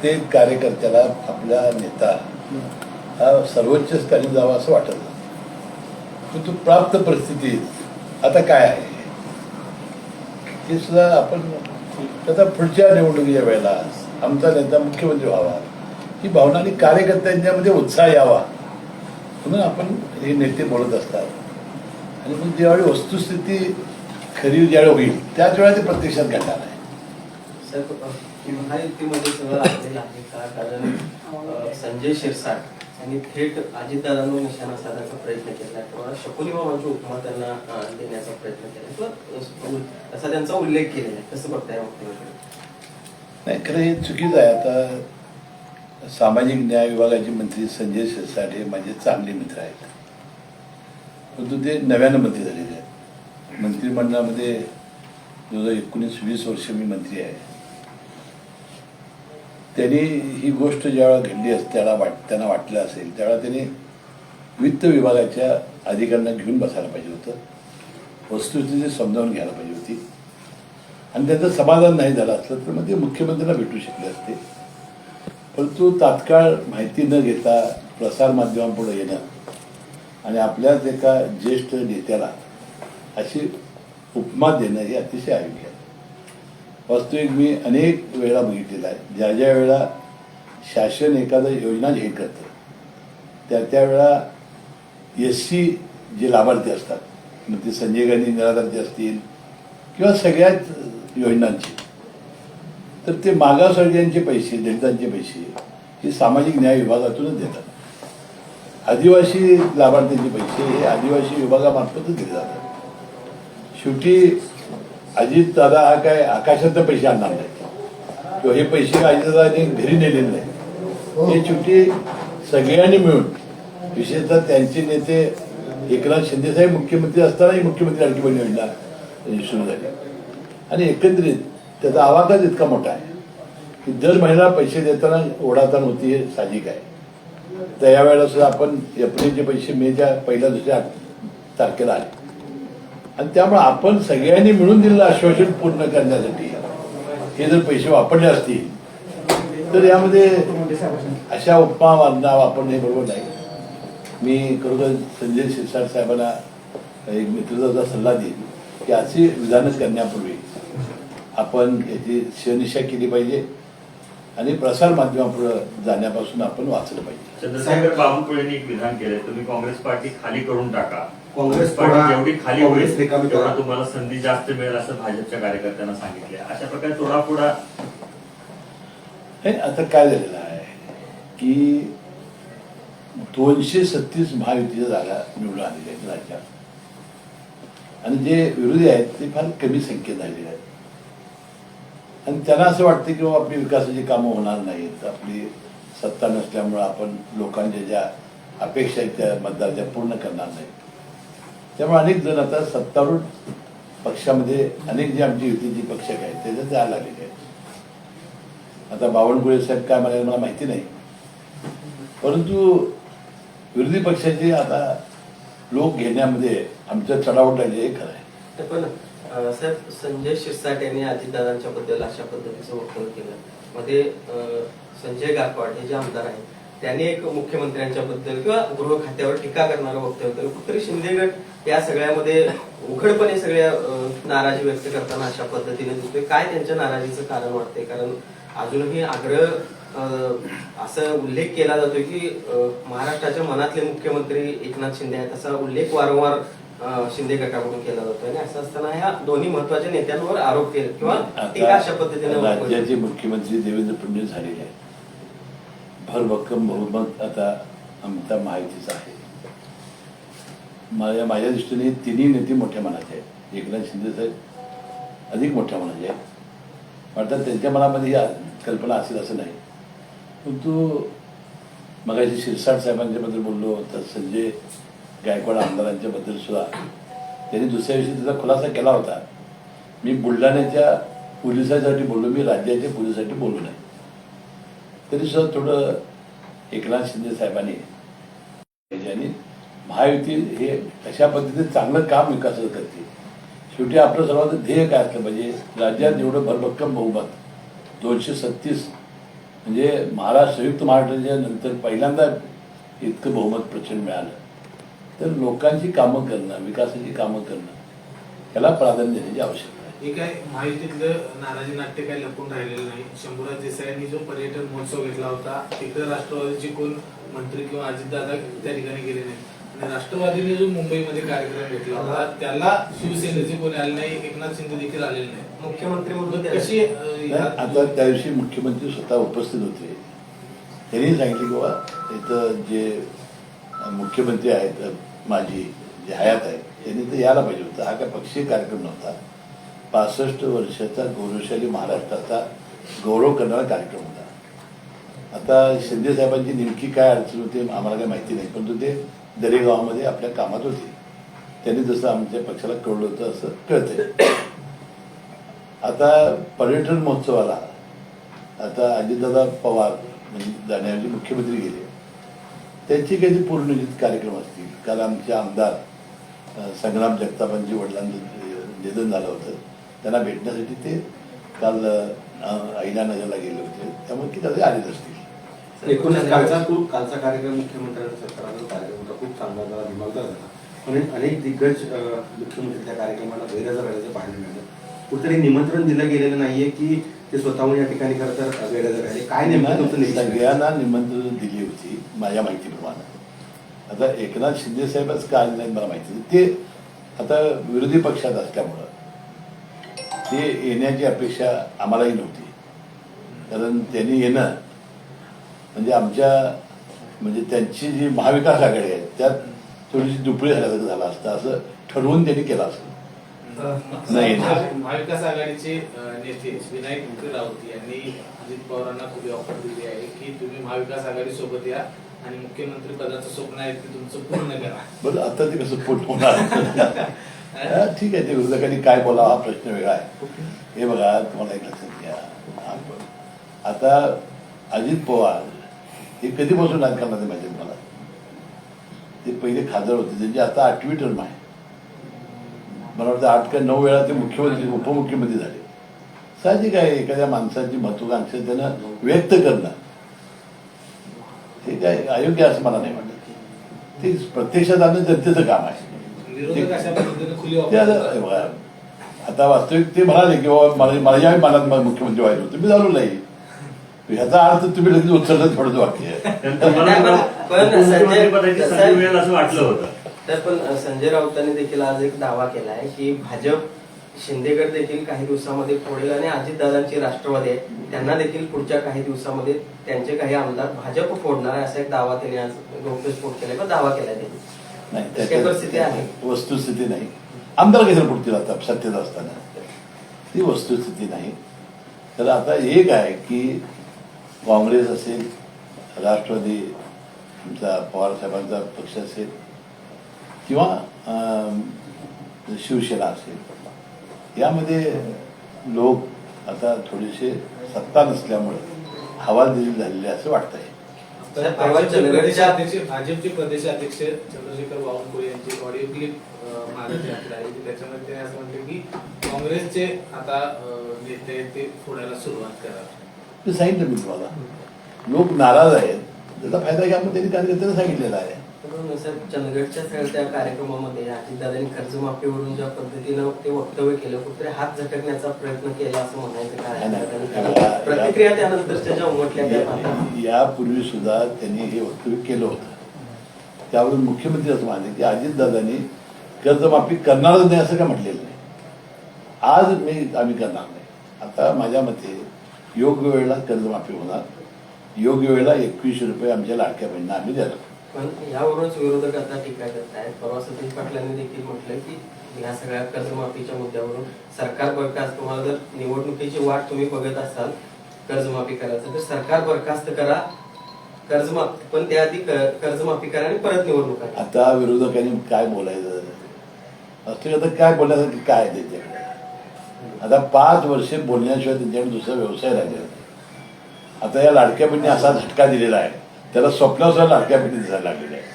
प्रत्येक कार्यकर्त्याला आपला नेता हा सर्वोच्च स्थानी जावा असं वाटत पण परंतु प्राप्त परिस्थितीत आता काय आहे? हे सुद्धा आपण आता पुढच्या निवडणुकीच्या वेळेला आमचा नेता मुख्यमंत्री व्हावा. ही भावना आणि कार्यकर्त्यांच्यामध्ये उत्साह यावा. म्हणून आपण हे नेते बोलत असतात. आणि मग ज्यावेळी वस्तुस्थिती खरी ज्यावेळी होईल त्याच वेळा ते प्रत्यक्षात घडणार आहे. साहेब, युतीमध्ये सगळं आलेलं आहे का? कारण संजय शिरसाट यांनी थेट अजितदादांवर निशाणा साधायचा प्रयत्न केला. किंवा शकुनी मामाची उपमा त्यांना देण्याचा प्रयत्न केला. किंवा असा त्यांचा उल्लेख केलेला आहे. कसं बघताय मुख्यमंत्री नाही खरं हे चुकीचं आहे. आता सामाजिक न्याय विभागाचे मंत्री संजय शिरसाट हे माझे चांगले मित्र आहेत. परंतु ते नव्यानं मंत्री झालेले आहेत. मंत्रिमंडळामध्ये दोन हजार एकोणीस वीस वर्ष मी मंत्री आहे. त्यांनी ही गोष्ट ज्यावेळा घडली असते त्याला वाट त्यांना वाटलं असेल त्यावेळा त्यांनी वित्त विभागाच्या अधिकाऱ्यांना घेऊन बसायला पाहिजे होतं. वस्तुस्थिती समजावून घ्यायला पाहिजे होती. आणि त्याचं समाधान नाही झालं असलं तर मग ते मुख्यमंत्र्यांना भेटू शकले असते. परंतु तात्काळ माहिती न घेता प्रसारमाध्यमांपुढे येणं आणि आपल्याच एका ज्येष्ठ नेत्याला अशी उपमा देणं हे अतिशय आयोग्य आहे. वास्तविक मी अनेक वेळा बघितलेला आहे. ज्या ज्या वेळा शासन एखादं योजना जाहीर करतं त्या त्यावेळा एस सी जे लाभार्थी असतात मग ते संजय गांधी निराधारचे असतील किंवा सगळ्याच योजनांचे तर ते मागासवर्गीयांचे पैसे दलितांचे पैसे हे सामाजिक न्याय विभागातूनच देतात. आदिवासी लाभार्थ्यांचे पैसे हे आदिवासी विभागामार्फतच दिले जातात. शेवटी अजित दादा हा काय आकाशात पैसे आणणार नाही. किंवा हे पैसे अजितदादाने घरी नेलेले नाही. हे शेवटी सगळ्यांनी मिळून विशेषतः त्यांचे नेते एकनाथ शिंदेसाहेब मुख्यमंत्री असतानाही मुख्यमंत्री आणखी पण योजना सुरू झाली. आणि एकंदरीत त्याचा आवाकाच इतका मोठा आहे की दर महिना पैसे देताना ओढाताण होती हे साहजिक आहे. तर यावेळेला सुद्धा आपण एप्रिलचे पैसे मेच्या पहिल्या दुसऱ्या तारखेला आले. आणि त्यामुळे आपण सगळ्यांनी मिळून दिलेलं आश्वासन पूर्ण करण्यासाठी. हे जर पैसे वापरले असतील तर यामध्ये अशा उपमा वापरणे बरोबर नाही. मी खरोखर संजय शिरसाट साहेबांना एक मित्रताचा सल्ला देईन की अशी विधानं करण्यापूर्वी आपण याची शहनिशा केली पाहिजे आणि प्रसार माध्यमापुढे जाण्यापासून आपण वाचलं पाहिजे. चंद्रशेखर बावनकुळेंनी एक विधान केलंय तुम्ही काँग्रेस पार्टी खाली करून टाका. काँग्रेस पार्टी थोडा- जेवढी खाली काँग्रेस होईल. तेवढा तुम्हाला संधी जास्त मिळेल असं भाजपच्या कार्यकर्त्यांना सांगितले अशा प्रकारे हे आता काय झालेलं आहे की दोनशे सत्तीस महायुतीच्या जागा निवडून आलेल्या आहेत राज्यात. आणि जे विरोधी आहेत ते फार कमी संख्येत झालेले आहेत. आणि त्यांना असं वाटतं की बाबा आपली विकासाची कामं होणार नाहीत. आपली सत्ता नसल्यामुळं आपण लोकांच्या ज्या अपेक्षा आहेत त्या मतदाराच्या पूर्ण करणार नाहीत. त्यामुळे अनेक जण आता सत्तारूढ पक्षामध्ये अनेक जे आमची युतीची पक्ष आहेत त्याच्यात जायला लागलेले आहेत. आता बावनकुळे साहेब काय म्हणाले मला माहिती नाही. परंतु विरोधी पक्षाचे आता लोक घेण्यामध्ये आमचं चढावट राहिले हे खरं आहे. तर पण साहेब संजय शिरसाट यांनी अजितदादांच्या बद्दल अशा पद्धतीचं वक्तव्य केलं. मध्ये संजय गायकवाड हे जे आमदार आहेत त्यांनी एक मुख्यमंत्र्यांच्या बद्दल किंवा गृह खात्यावर टीका करणारं वक्तव्य केलं. कुठतरी शिंदे गट या सगळ्यामध्ये उघडपणे सगळ्या नाराजी व्यक्त करताना अशा पद्धतीने दिसतोय. काय त्यांच्या नाराजीचं कारण वाटतंय? कारण अजूनही आग्रह असं उल्लेख केला जातोय की महाराष्ट्राच्या मनातले मुख्यमंत्री एकनाथ शिंदे आहेत असा उल्लेख वारंवार शिंदे गटाकडून केला जातोय. आणि असं असताना ह्या दोन्ही महत्त्वाच्या नेत्यांवर आरोप केले किंवा टीका अशा पद्धतीने राज्याचे मुख्यमंत्री देवेंद्र फडणवीस झालेले आहेत. भरभक्कम बहुमत आता आमचा महायुतीचा आहे. माझ्या माझ्या दृष्टीने तिन्ही नेते मोठ्या मनाचे आहेत. एकनाथ शिंदे साहेब अधिक मोठ्या मनाचे आहेत. वाटतं त्यांच्या मनामध्ये ही कल्पना असेल असं नाही. परंतु मगाशी शिरसाट साहेबांच्याबद्दल बोललो तर संजय गायकवाड आमदारांच्याबद्दल सुद्धा. त्यांनी दुसऱ्या दिवशी त्याचा खुलासा केला होता. मी बुलढाण्याच्या पोलिसांसाठी बोललो मी राज्याच्या पोलिसांसाठी बोललो नाही. तरी सुद्धा थोडं एकनाथ शिंदे साहेबांनी आणि महायुती हे अशा पद्धतीने चांगलं काम विकासाचं करते शेवटी आपलं सर्वांचं ध्येय काय असलं पाहिजे म्हणजे राज्यात एवढं भरभक्कम बहुमत दोनशे सत्तीस म्हणजे महाराष्ट्र संयुक्त महाराष्ट्राच्या नंतर पहिल्यांदा इतकं बहुमत प्रचंड मिळालं. तर लोकांची कामं करणं विकासाची कामं करणं याला प्राधान्य देण्याची आवश्यकता आहे. हे काय माहितीतलं नाराजी नाट्य काय लपून राहिलेलं नाही? शंभूराज देसाईंनी जो पर्यटन महोत्सव घेतला होता तिकडे राष्ट्रवादीचे कोण मंत्री किंवा अजितदादा त्या ठिकाणी गेले नाही राष्ट्रवादीने जो मुंबईमध्ये कार्यक्रम घेतला होता त्याला शिवसेनेचे कोणी आले नाही एकनाथ शिंदे देखील आलेले नाही. मुख्यमंत्री म्हणून कशी आता त्या दिवशी मुख्यमंत्री स्वतः उपस्थित होते. त्यांनी सांगितले की बाबा इथं जे मुख्यमंत्री आहेत माजी जे हयात आहेत त्यांनी तर यायला पाहिजे होतं. हा काय पक्षीय कार्यक्रम नव्हता. पासष्ट वर्षाचा गौरवशाली महाराष्ट्राचा गौरव करणारा कार्यक्रम होता. आता शिंदे साहेबांची नेमकी काय अडचण होती आम्हाला काही माहिती नाही. परंतु ते दरेगावामध्ये आपल्या कामात होते. त्यांनी जसं आमच्या पक्षाला कळलं होतं असं कळतंय. आता पर्यटन महोत्सवाला आता अजितदादा पवार म्हणजे जाण्याऐवजी मुख्यमंत्री गेले. त्यांची काही पूर्णनियोजित कार्यक्रम असतील. काल आमचे आमदार संग्राम जगतापांची वडिलांचं निधन झालं होतं. त्यांना भेटण्यासाठी ते काल अहिल्यानगरला गेले होते. त्यामुळे की त्याचे आलेच असतील. एकूणच कालचा खूप कालचा कार्यक्रम मुख्यमंत्र्यांचा कार्यक्रम होता. खूप चांगला झाला दिमागदार झाला पण अनेक दिग्गज मुख्यमंत्री त्या कार्यक्रमाला गैरहजर राहिल्याचं पाहायला मिळालं. कुठेतरी निमंत्रण दिलं गेलेलं नाहीये की ते स्वतःहून या ठिकाणी खरं तर गैरहजर राहिले. काय नेमकं? सगळ्यांना निमंत्रण दिली होती माझ्या माहितीप्रमाणे. आता एकनाथ शिंदे साहेबच का आले नाहीत मला माहिती नाही. ते आता विरोधी पक्षात असल्यामुळं ते येण्याची अपेक्षा आम्हालाही नव्हती. कारण त्यांनी येणं म्हणजे आमच्या म्हणजे त्यांची जी महाविकास आघाडी आहे त्यात थोडीशी दुपळी झाल्यासारखं झालं असतं असं ठरवून त्यांनी केलं असतं. नाही. महाविकास आघाडीचे नेते विनायक राऊत यांनी अजित पवारांना खुली ऑफर दिली आहे की तुम्ही महाविकास आघाडी सोबत या आणि मुख्यमंत्री पदाचं स्वप्न आहे ते तुमचं पूर्ण करा. बरं आता ते कसं पोट होणार? ठीक आहे ते विरोधकांनी काय बोलावं हा प्रश्न वेगळा आहे. हे बघा तुम्हाला एक लक्षात घ्या. आता अजित पवार हे कधीपासून राजकारणात माहिती मला ते पहिले खासदार होते त्यांची आता आठवी टर्म आहे. मला वाटतं आठ का नऊ वेळा ते मुख्यमंत्री उपमुख्यमंत्री झाले. साहजिक आहे एखाद्या माणसाची महत्वाकांक्षा त्यानं व्यक्त करणं. हे काय अयोग्य असं मला नाही वाटत. ते प्रत्यक्षात आणणं जनतेचं काम आहे. आता. हे वास्तविक ते म्हणाले की बाबा मला मला यावेळी मनात मुख्यमंत्री व्हायचं होतं. मी झालो नाही. ह्याचा अर्थ तुम्ही लगेच उचललं थोडंच वाक्य आहे. असं वाटलं होतं. तर पण संजय राऊतांनी देखील आज एक दावा केला आहे की भाजप शिंदेगड देखील काही दिवसामध्ये फोडेल आणि अजितदादांची राष्ट्रवादी आहे. त्यांना देखील पुढच्या काही दिवसामध्ये त्यांचे काही आमदार भाजप फोडणार आहे असा एक दावा त्यांनी आज गौप्यस्फोट केलाय. पण दावा केलाय त्यांनी. आहे. वस्तुस्थिती नाही. आमदार कशाला पुढतील आता? सत्तेत असताना. ती वस्तुस्थिती नाही. तर आता एक आहे की काँग्रेस असेल राष्ट्रवादी आमचा पवार साहेबांचा पक्ष असेल किंवा शिवसेना असेल यामध्ये लोक आता थोडेसे सत्ता नसल्यामुळे हवालदिली झालेली असं वाटतंय. तर तर परवा भाजपचे प्रदेशाध्यक्ष चंद्रशेखर बावनकुळे यांची ऑडिओ क्लिप यात्रा आहे. त्याच्यामध्ये त्यांनी असं म्हटलं की काँग्रेसचे आता नेते आहेत ते फोडायला सुरुवात करा ते सांगितलं मी तुम्हाला. लोक नाराज आहेत. त्याचा फायदा घ्या म्हणून त्यांनी कार्यकर्त्यांना सांगितलेला आहे. चंदगडच्या सगळ्या त्या कार्यक्रमामध्ये अजितदादांनी कर्जमाफीवरून ज्या पद्धतीनं ते वक्तव्य केलं कुठेतरी हात झटकण्याचा प्रयत्न केला असं म्हणायचं प्रतिक्रिया त्यानंतरच्या ज्या उमटल्या. यापूर्वी सुद्धा त्यांनी हे वक्तव्य केलं होतं. त्यावरून मुख्यमंत्री असं म्हणाले की अजितदादांनी कर्जमाफी करणारच नाही असं का म्हटलेलं नाही. आज मी आम्ही करणार नाही. आता माझ्या मते योग्य वेळेला कर्जमाफी होणार. योग्य वेळेला एकवीसशे रुपये आमच्या लाडक्या बहिणींना आम्ही देणार. पण यावरूनच विरोधक आता टीका करत आहेत. परवा सतीश पाटलांनी देखील म्हटलं की ह्या सगळ्या कर्जमाफीच्या मुद्द्यावरून सरकार बरखास्त तुम्हाला जर निवडणुकीची वाट तुम्ही बघत असाल कर्जमाफी करायचं तर सरकार बरखास्त करा कर्जमाफी पण त्याआधी कर्जमाफी करा आणि परत निवडणूक करा. आता विरोधकांनी काय बोलायचं? असं आता काय बोलण्यासाठी काय त्यांच्याकडे? आता पाच वर्षे बोलण्याशिवाय त्यांच्याकडे दुसरा व्यवसाय राहिलेला नाही. आता या लाडक्या बहिणी असा झटका दिलेला आहे. त्याला स्वप्नासुद्धा लाडक्या बहिणी दिसायला लागलेल्या आहे.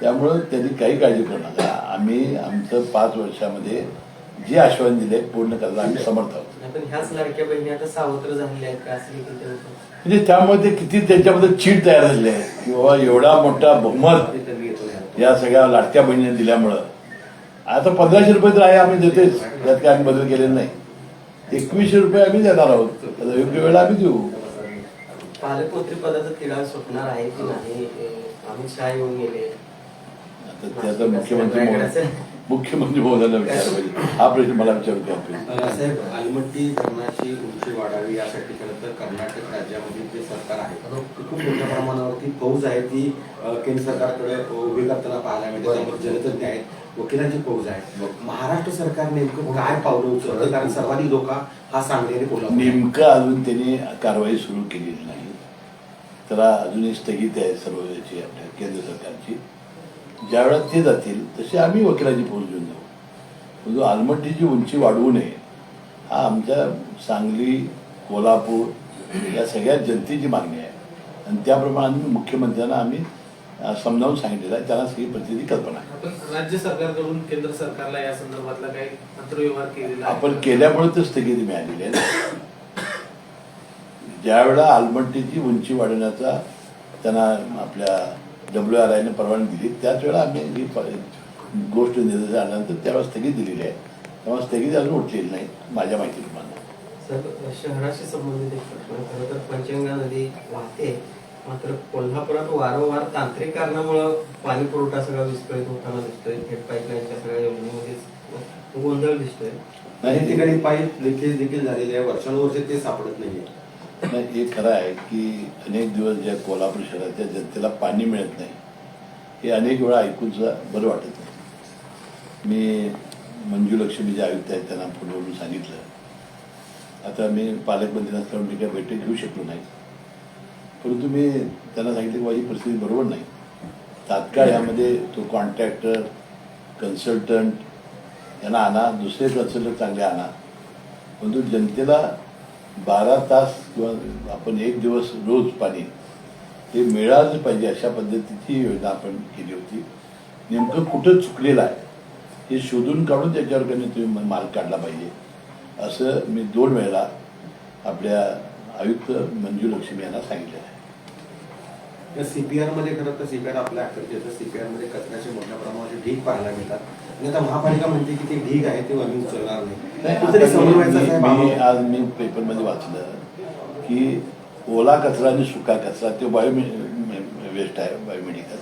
त्यामुळं त्यांनी काही काळजी करू नका. आम्ही आमचं पाच वर्षामध्ये जे आश्वासन दिले पूर्ण करायला आम्ही समर्थ आहोत. म्हणजे त्यामुळे ते किती त्यांच्यामध्ये चीड तयार झालेली आहे. की बाबा एवढा मोठा बहुमत. या सगळ्या लाडक्या बहिणीने दिल्यामुळं. आता पंधराशे रुपये तर आहे आम्ही देतोच त्यात काय आम्ही बदल केलेला नाही. एकवीसशे रुपये आम्ही देणार आहोत. आता योग्य वेळेला आम्ही देऊ. पालकमंत्री पदाचा तिढा सुटणार आहे की नाही अमित शहा येऊन गेले. आता त्याचा मुख्यमंत्री मुख्यमंत्री महोदयाला विचार पाहिजे. हा प्रश्न मला विचारू साहेब आलमट्टी धरणाची उंची वाढावी यासाठी खरं तर कर्नाटक राज्यामध्ये जे सरकार आहे ते खूप मोठ्या प्रमाणावरती फौज आहे ती केंद्र सरकारकडे उभी करताना पाहायला मिळते. त्यामध्ये जलतज्ञ आहेत. वकिलांची फौज आहे महाराष्ट्र सरकार नेमकं काय पावलं उचलतं? कारण सर्वाधिक धोका हा सांगली कोल्हापूर नेमकं अजून त्यांनी कारवाई सुरू केलेली नाही. त्याला अजूनही स्थगित आहे सर्व याची आपल्या केंद्र सरकारची. ज्या वेळात ते जातील तशी आम्ही वकिलांची फौज घेऊन जाऊ. परंतु आलमट्टीची उंची वाढवू नये. हा आमच्या सांगली कोल्हापूर या सगळ्या जनतेची मागणी आहे. आणि त्याप्रमाणे मुख्यमंत्र्यांना आम्ही समजावून सांगितलेलं आहे. त्यांना सगळी प्रतिनिधी कल्पना आहे. आपण राज्य सरकारकडून केंद्र सरकारला या संदर्भातला काही पत्रव्यवहार केलेला आपण केल्यामुळे तर स्थगिती मिळालेली आहे ज्या वेळेला आलमट्टीची उंची वाढवण्याचा त्यांना आपल्या डब्ल्यू आर आयने परवानगी दिली त्याच वेळेला आम्ही ही गोष्ट निर्देश आल्यानंतर त्यावेळेस स्थगित दिलेली आहे. तेव्हा स्थगिती अजून उठलेली नाही माझ्या माहितीप्रमाणे. सर शहराशी संबंधित एक प्रश्न खरं तर पंचगंगा नदी वाहते. मात्र कोल्हापुरात वारंवार तांत्रिक कारणामुळं पाणी पुरवठा सगळा विस्कळीत होताना दिसतोय. थेट पाईपलाईनच्या सगळ्या योजनेमध्ये गोंधळ दिसतोय. काही ठिकाणी पाईप लिकेज देखील झालेले आहे. वर्षानुवर्षे ते सापडत नाहीये. नाही हे खरं आहे की अनेक दिवस ज्या कोल्हापूर शहराच्या जनतेला पाणी मिळत नाही हे अनेक वेळा ऐकून सुद्धा बरं वाटत नाही. मी मंजू लक्ष्मी जे आयुक्त आहेत त्यांना फोनवरून सांगितलं. आता मी पालकमंत्री नसल्यामुळे मी काही बैठक घेऊ शकलो नाही. परंतु मी त्यांना सांगितलं की माझी परिस्थिती बरोबर नाही. तात्काळ यामध्ये तो कॉन्ट्रॅक्टर कन्सल्टंट यांना आणा दुसरे कन्सल्टंट चांगले आणा. परंतु जनतेला बारा तास किंवा आपण एक दिवस रोज पाणी ते मिळालं पाहिजे अशा पद्धतीची योजना आपण केली होती. नेमकं कुठं चुकलेलं आहे हे शोधून काढून त्याच्यावर कधी तुम्ही मार्ग काढला पाहिजे. असं मी दोन वेळेला आपल्या आयुक्त मंजू लक्ष्मी यांना सांगितलं आहे. या सीपीआरमध्ये खरं तर सीपीआर आपल्या अखेरचे येतं सीपीआरमध्ये कचऱ्याचे मोठ्या प्रमाणात ढीग पाहायला मिळतात. आणि आता महापालिका म्हणते की ते ढीग आहे ते आम्ही उचलणार नाही. समन्वयाचा आज मी पेपरमध्ये वाचलं की ओला कचरा आणि सुका कचरा ते बायो वेस्ट आहे बायोमेडिकल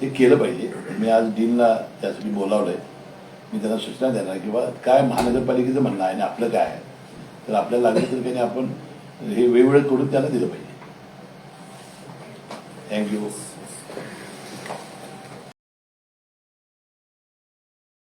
ते केलं पाहिजे. मी आज डीनला त्यासाठी बोलावलंय. मी त्यांना सूचना देणार की बा काय महानगरपालिकेचं म्हणणं आहे आणि आपलं काय आहे? तर आपल्याला लागलं तर काही आपण हे वेगवेगळं करून त्यांना दिलं पाहिजे. angles